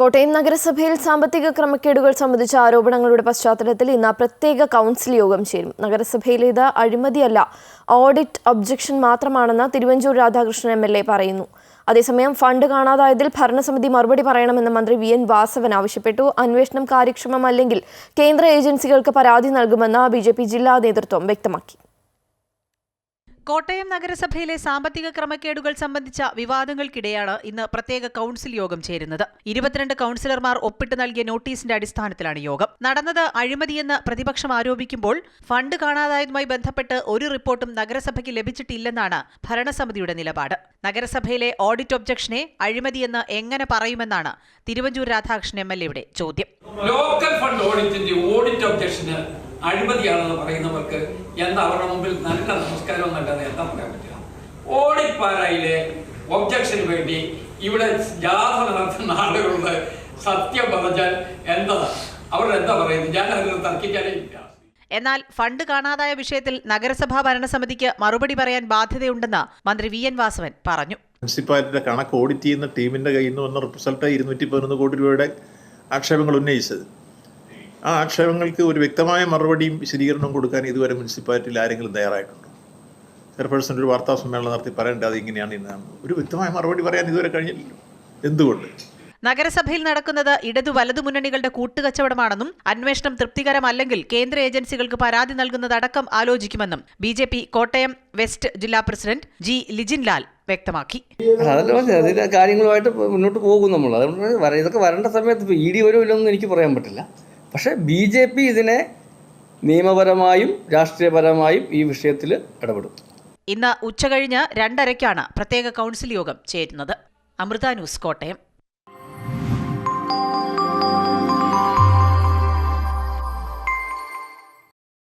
കോട്ടയം നഗരസഭയിൽ സാമ്പത്തിക ക്രമക്കേടുകൾ സംബന്ധിച്ച ആരോപണങ്ങളുടെ പശ്ചാത്തലത്തിൽ ഇന്ന് പ്രത്യേക കൗൺസിൽ യോഗം ചേരും. നഗരസഭയിലേത് അഴിമതിയല്ല ഓഡിറ്റ് ഒബ്ജക്ഷൻ മാത്രമാണെന്ന് Thiruvanchoor Radhakrishnan M L A പറയുന്നു. അതേസമയം ഫണ്ട് കാണാതായതിൽ ഭരണസമിതി മറുപടി പറയണമെന്ന് മന്ത്രി വി എൻ വാസവൻ ആവശ്യപ്പെട്ടു. അന്വേഷണം കാര്യക്ഷമമല്ലെങ്കിൽ കേന്ദ്ര ഏജൻസികൾക്ക് പരാതി നൽകുമെന്ന് ബി ജില്ലാ നേതൃത്വം വ്യക്തമാക്കി. കോട്ടയം നഗരസഭയിലെ സാമ്പത്തിക ക്രമക്കേടുകൾ സംബന്ധിച്ച വിവാദങ്ങൾക്കിടെയാണ് ഇന്ന് പ്രത്യേക കൌൺസിൽ യോഗം ചേരുന്നത്. ഇരുപത്തിരണ്ട് കൌൺസിലർമാർ ഒപ്പിട്ട് നൽകിയ നോട്ടീസിന്റെ അടിസ്ഥാനത്തിലാണ് യോഗം. നടന്നത് അഴിമതിയെന്ന് പ്രതിപക്ഷം ആരോപിക്കുമ്പോൾ ഫണ്ട് കാണാതായതുമായി ബന്ധപ്പെട്ട് ഒരു റിപ്പോർട്ടും നഗരസഭയ്ക്ക് ലഭിച്ചിട്ടില്ലെന്നാണ് ഭരണസമിതിയുടെ നിലപാട്. നഗരസഭയിലെ ഓഡിറ്റ് ഒബ്ജക്ഷനെ അഴിമതിയെന്ന് എങ്ങനെ പറയുമെന്നാണ് തിരുവഞ്ചൂർ രാധാകൃഷ്ണൻ എം എൽ എയുടെ ചോദ്യം. ലോക്കൽ ഫണ്ട് ഓഡിറ്റിന്റെ ഓഡിറ്റ് ഒബ്ജക്ഷന് അഴിമതിയാണെന്ന് പറയുന്നവർക്ക് എന്താ അവരുടെ മുമ്പിൽ നല്ല നമസ്കാരം എന്നല്ലാതെ എന്താ പറയാൻ പറ്റുക? ഓഡിറ്റ് പാരായിലെ ഒബ്ജക്ഷന് വേണ്ടി ഇവിടെ ജാഥ നടത്തുന്ന ആളുകളുടെ സത്യം പറഞ്ഞാൽ എന്താ? അവർ എന്താ പറയുന്നത്? ഞാൻ അതിൽ തർക്കിക്കാനേ ഇല്ല. എന്നാൽ ഫണ്ട് കാണാതായ വിഷയത്തിൽ നഗരസഭാ ഭരണസമിതിക്ക് മറുപടി പറയാൻ ബാധ്യതയുണ്ടെന്ന് മന്ത്രി വി എൻ വാസവൻ പറഞ്ഞു. മുനിസിപ്പാലിറ്റിയുടെ കണക്ക് ഓഡിറ്റ് ചെയ്യുന്ന ടീമിന്റെ കയ്യിൽ നിന്ന് വന്ന റിസൾട്ട് ഇരുന്നൂറ്റി പതിനൊന്ന് കോടി രൂപയുടെ ആക്ഷേപങ്ങൾ ഉന്നയിച്ചത്. ആ ആക്ഷേപങ്ങൾക്ക് ഒരു വ്യക്തമായ മറുപടിയും വിശദീകരണവും കൊടുക്കാൻ ഇതുവരെ മുനിസിപ്പാലിറ്റിയിൽ ആരെങ്കിലും തയ്യാറായിട്ടുണ്ടോ? ചെയർപേഴ്സൺ ഒരു വാർത്താ സമ്മേളനം നടത്തി പറയേണ്ടത് ഇങ്ങനെയാണ് ഇന്നാണ് ഒരു വ്യക്തമായ മറുപടി പറയാൻ ഇതുവരെ കഴിഞ്ഞില്ലല്ലോ. എന്തുകൊണ്ട്? നഗരസഭയിൽ നടക്കുന്നത് ഇടതു വലതു മുന്നണികളുടെ കൂട്ടുകച്ചവടമാണെന്നും അന്വേഷണം തൃപ്തികരമല്ലെങ്കിൽ കേന്ദ്ര ഏജൻസികൾക്ക് പരാതി നൽകുന്നതടക്കം ആലോചിക്കുമെന്നും B J P Kottayam west ജില്ലാ പ്രസിഡന്റ് ജി ലിജിൻ ലാൽ വ്യക്തമാക്കി. അതല്ല അതിന്റെ കാര്യങ്ങളുമായിട്ട് മുന്നോട്ട് പോകും നമ്മൾ. അതുകൊണ്ട് വര- ഇതൊക്കെ വരേണ്ട സമയത്ത് ഇ ഡി വരുമില്ലെന്നും എനിക്ക് പറയാൻ പറ്റില്ല. പക്ഷേ ബി ജെ പി ഇതിനെ നിയമപരമായും രാഷ്ട്രീയപരമായും ഈ വിഷയത്തിൽ ഇടപെടും. ഇന്ന് ഉച്ചകഴിഞ്ഞ് രണ്ടരയ്ക്കാണ് പ്രത്യേക കൗൺസിൽ യോഗം ചേരുന്നത്. അമൃത ന്യൂസ് കോട്ടയം.